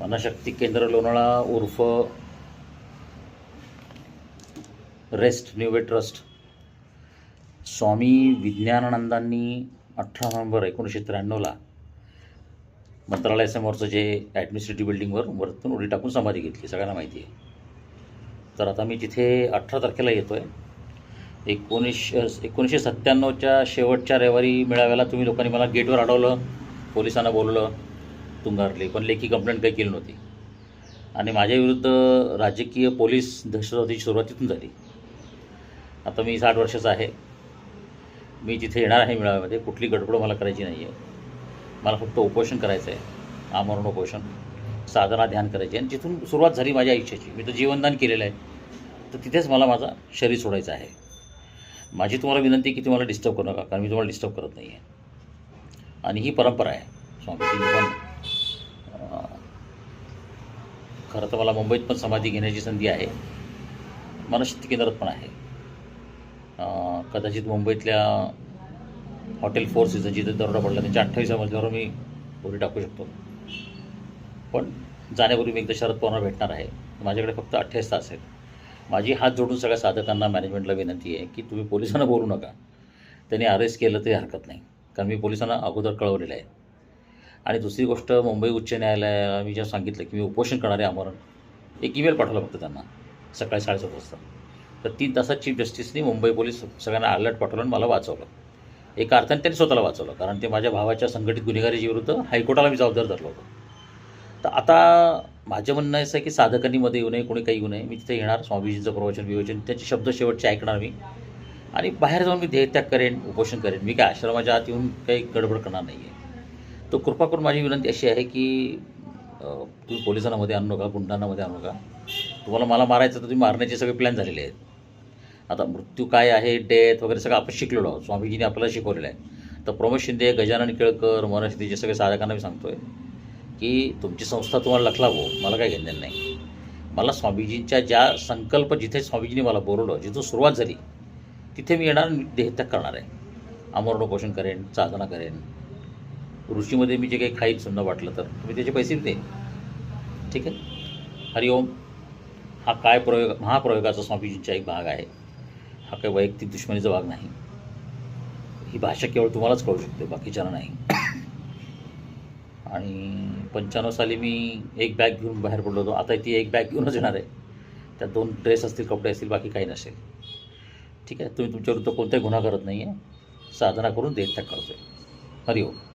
मनशक्ती केंद्र लोणाळा उर्फ rest new way trust. Swami विज्ञानानंदांनी अठरा नोव्हेंबर एकोणीसशे त्र्याण्णवला मंत्रालयासमोरचं जे ॲडमिनिस्ट्रेटिव्ह बिल्डिंगवर वरतून उडी टाकून समाधी घेतली सगळ्यांना माहिती आहे. तर आता मी जिथे अठरा तारखेला येतो आहे एकोणीसशे एकोणीसशे सत्त्याण्णवच्या शेवटच्या रविवारी मेळाव्याला तुम्ही लोकांनी मला गेटवर अडवलं पोलिसांना बोलवलं तुंगारले पण लेखी कंप्लेंट काही केली नव्हती. आणि माझ्या विरुद्ध राजकीय पोलीस दहशतवादीची सुरुवात तिथून झाली. आता मी साठ वर्षाचा आहे. मी जिथे येणार आहे मेळाव्यामध्ये कुठली गडबड मला करायची नाही आहे मला फक्त उपोषण करायचं आहे आमरण उपोषण साधना ध्यान करायचे. आणि जिथून सुरुवात झाली माझ्या आयुष्याची मी तर जीवनदान केलेलं आहे. तर तिथेच मला माझा शरीर सोडायचं आहे. माझी तुम्हाला विनंती आहे की तुम्हाला डिस्टर्ब करू नका कारण मी तुम्हाला डिस्टर्ब करत नाही आहे आणि ही परंपरा आहे स्वामीजींनी पण अं, खरं तर मला मुंबईत पण समाधी घेण्याची संधी आहे. मनशक्ती केंद्रात पण आहे. कदाचित मुंबईतल्या हॉटेल फोर सीझन जिथे दरोडा पडला त्यांच्या अठ्ठावीसा मजल्यावर मी उडी टाकू शकतो. पण जाण्यापूर्वी मी एकदा शरद पवारांना भेटणार आहे. माझ्याकडे फक्त अठ्ठावीस तास आहेत. माझी हात जोडून सगळ्या साधकांना मॅनेजमेंटला विनंती आहे की तुम्ही पोलिसांना बोलू नका. त्यांनी अरेस्ट केलं तरी हरकत नाही. कारण मी पोलिसांना अगोदर कळवलेलं आहे. आणि दुसरी गोष्ट मुंबई उच्च न्यायालयाला मी जेव्हा सांगितलं की मी उपोषण करणार आहे आमरण एक ईमेल पाठवला फक्त त्यांना सकाळी साडेसात वाजता. तर तीन तासात चीफ जस्टिसनी मुंबई पोलीस सगळ्यांना अलर्ट पाठवलं आणि मला वाचवलं. एका अर्थाने त्यांनी स्वतःला वाचवलं कारण ते माझ्या भावाच्या संघटित गुन्हेगारीच्या विरुद्ध हायकोर्टाला मी जबाबदार धरलो होतो. तर आता माझं म्हणणं असं आहे की साधकांनीमध्ये येऊ नये कोणी काही येऊ नये. मी तिथे येणार स्वामीजींचं प्रवचन विवचन त्याचे शब्द शेवटचे ऐकणार मी. आणि बाहेर जाऊन मी देहत्याग करेन उपोषण करेन. मी काय आश्रमाच्या आत येऊन काही गडबड करणार नाही आहे तो कृपा करून माझी विनंती अशी आहे की तुम्ही पोलिसांमध्ये आणू नका गुंडांनामध्ये आणू नका. तुम्हाला मला मारायचं तर तुम्ही मारण्याचे सगळे प्लॅन झालेले आहेत. आता मृत्यू काय आहे डेथ वगैरे सगळं आपण शिकलेलो आहोत. स्वामीजीने आपल्याला शिकवलेलं आहे. तर प्रमोद शिंदे गजानन केळकर मनशिंदेचे सगळे साधकांना मी सांगतो आहे की तुमची संस्था तुम्हाला लखलावो. मला काही घेणं नाही. मला स्वामीजींच्या ज्या संकल्प जिथे स्वामीजींनी मला बोलवलं जिथून सुरुवात झाली तिथे मी येणार देहत्याग करणार आहे. अमरणोपोषण करेन साधना करेन. ऋषीमध्ये मी जे काही खाईल समजा वाटलं तर तुम्ही त्याचे पैसे दे. ठीक आहे? हरिओम. हा काय प्रयोग महाप्रयोगाचा स्वामीजींचा एक भाग आहे. हा काही वैयक्तिक दुश्मनीचा भाग नाही. ही भाषा केवळ तुम्हालाच कळू शकते बाकीच्यांना नाही. आणि पंच्याण्णव साली मी एक बॅग घेऊन बाहेर पडलो होतो. आता ती एक बॅग घेऊनच येणार आहे. त्यात दोन ड्रेस असतील कपडे असतील बाकी काही नसेल. ठीक आहे? तुम्ही तुमच्याविरुद्ध कोणताही गुन्हा करत नाही आहे साधना करून देत त्या करतो आहे हरिओम.